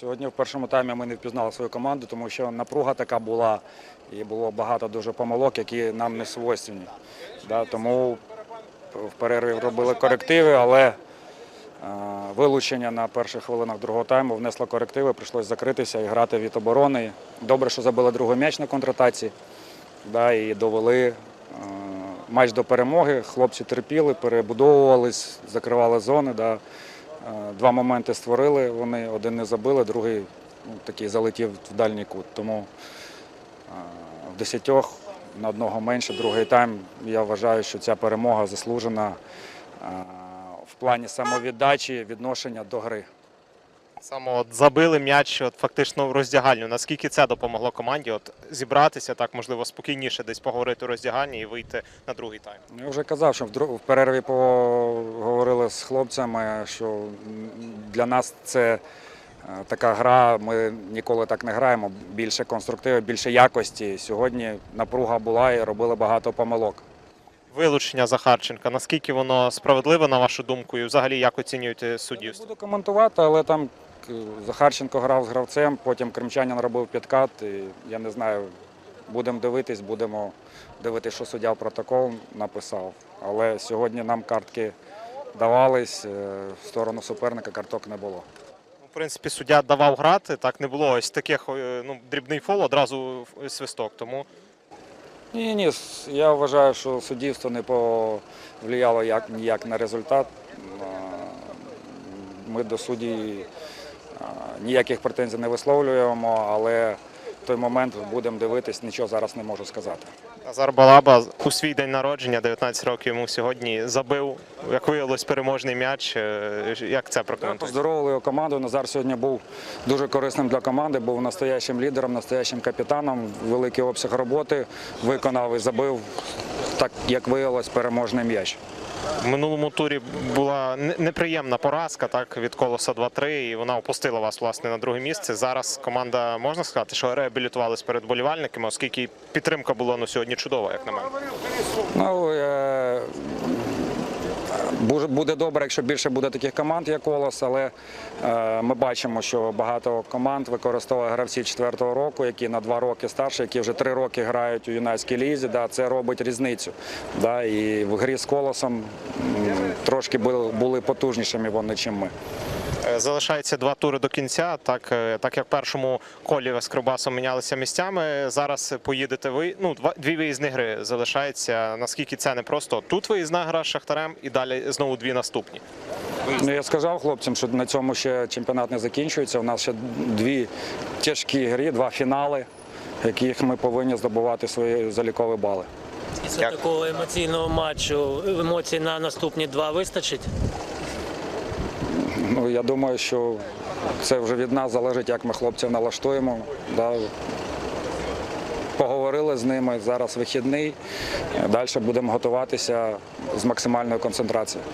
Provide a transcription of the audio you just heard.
Сьогодні в першому таймі ми не впізнали свою команду, тому що напруга така була і було багато дуже помилок, які нам не свойственні. Да, тому в перерві робили корективи, але е, вилучення на перших хвилинах другого тайму внесло корективи, прийшлося закритися і грати від оборони. Добре, що забили другий м'яч на контратаці да, і довели е, матч до перемоги. Хлопці терпіли, перебудовувались, закривали зони. Да. Е, Два моменти створили, вони один не забили, другий ну, такий залетів в дальній кут. Тому е, в десятьох на одного менше, другий тайм. Я вважаю, що ця перемога заслужена е, в плані самовіддачі, відношення до гри. Саме от забили м'яч от, фактично в роздягальню. Наскільки це допомогло команді от, зібратися, так можливо спокійніше десь поговорити у роздягальні і вийти на другий тайм? Я вже казав, що в перерві поговорили з хлопцями, що для нас це е, така гра. Ми ніколи так не граємо. Більше конструктиву, більше якості. Сьогодні напруга була і робили багато помилок. Вилучення Захарченка. Наскільки воно справедливе, на вашу думку, і взагалі як оцінюєте Не суддівство? буду коментувати, але там Захарченко грав з гравцем, потім Кримчанин робив підкат. І, я не знаю, будемо дивитись, будемо дивитися, що суддя в протокол написав. Але сьогодні нам картки давались, е, в сторону суперника карток не було. Ну, В принципі, суддя давав грати, так не було ось таких е, ну, дрібний фол, одразу свисток. Тому Ні, ні, я вважаю, що суддівство не повлияло як, ніяк на результат. Ми до судді ніяких претензій не висловлюємо, але в той момент будемо дивитись, нічого зараз не можу сказати. Назар Балаба у свій день народження, 19 років йому сьогодні, забив, як виявилось, переможний м'яч. Е, Як це прокоментуєте? Поздоровили його команду. Назар сьогодні був дуже корисним для команди, був настоящим лідером, настоящим капітаном. Великий обсяг роботи виконав і забив, так як виявилось, переможний м'яч. В минулому турі була неприємна поразка так, від колоса 2-3, і вона опустила вас власне на друге місце. Зараз команда можна сказати, що реабілітувалась перед болівальниками, оскільки підтримка була ну, сьогодні чудова, як на мене. Ну, е, буде- добре, якщо більше буде таких команд, як Колос, але е, ми бачимо, що багато команд використовує гравці четвертого року, які на два роки старші, які вже три роки грають у юнацькій лізі. Да, це робить різницю. І в грі з колосом трошки були, потужнішими вони, ніж ми. Е, Залишається два тури до кінця. Так, е, так як в першому колі з Кривбасом мінялися місцями. Зараз поїдете ви. Ну, два дві виїзні гри залишається. Наскільки це не просто тут виїзна гра з Шахтарем і далі знову дві наступні. Ну, я сказав хлопцям, що на цьому ще чемпіонат не закінчується. У нас ще дві тяжкі гри, два фінали, яких ми повинні здобувати свої залікові бали. Після такого емоційного матчу емоцій на наступні два вистачить. Ну, я думаю, що це вже від нас залежить, як ми хлопців налаштуємо. Да. Поговорили з ними, зараз вихідний. Далі будемо готуватися з максимальною концентрацією.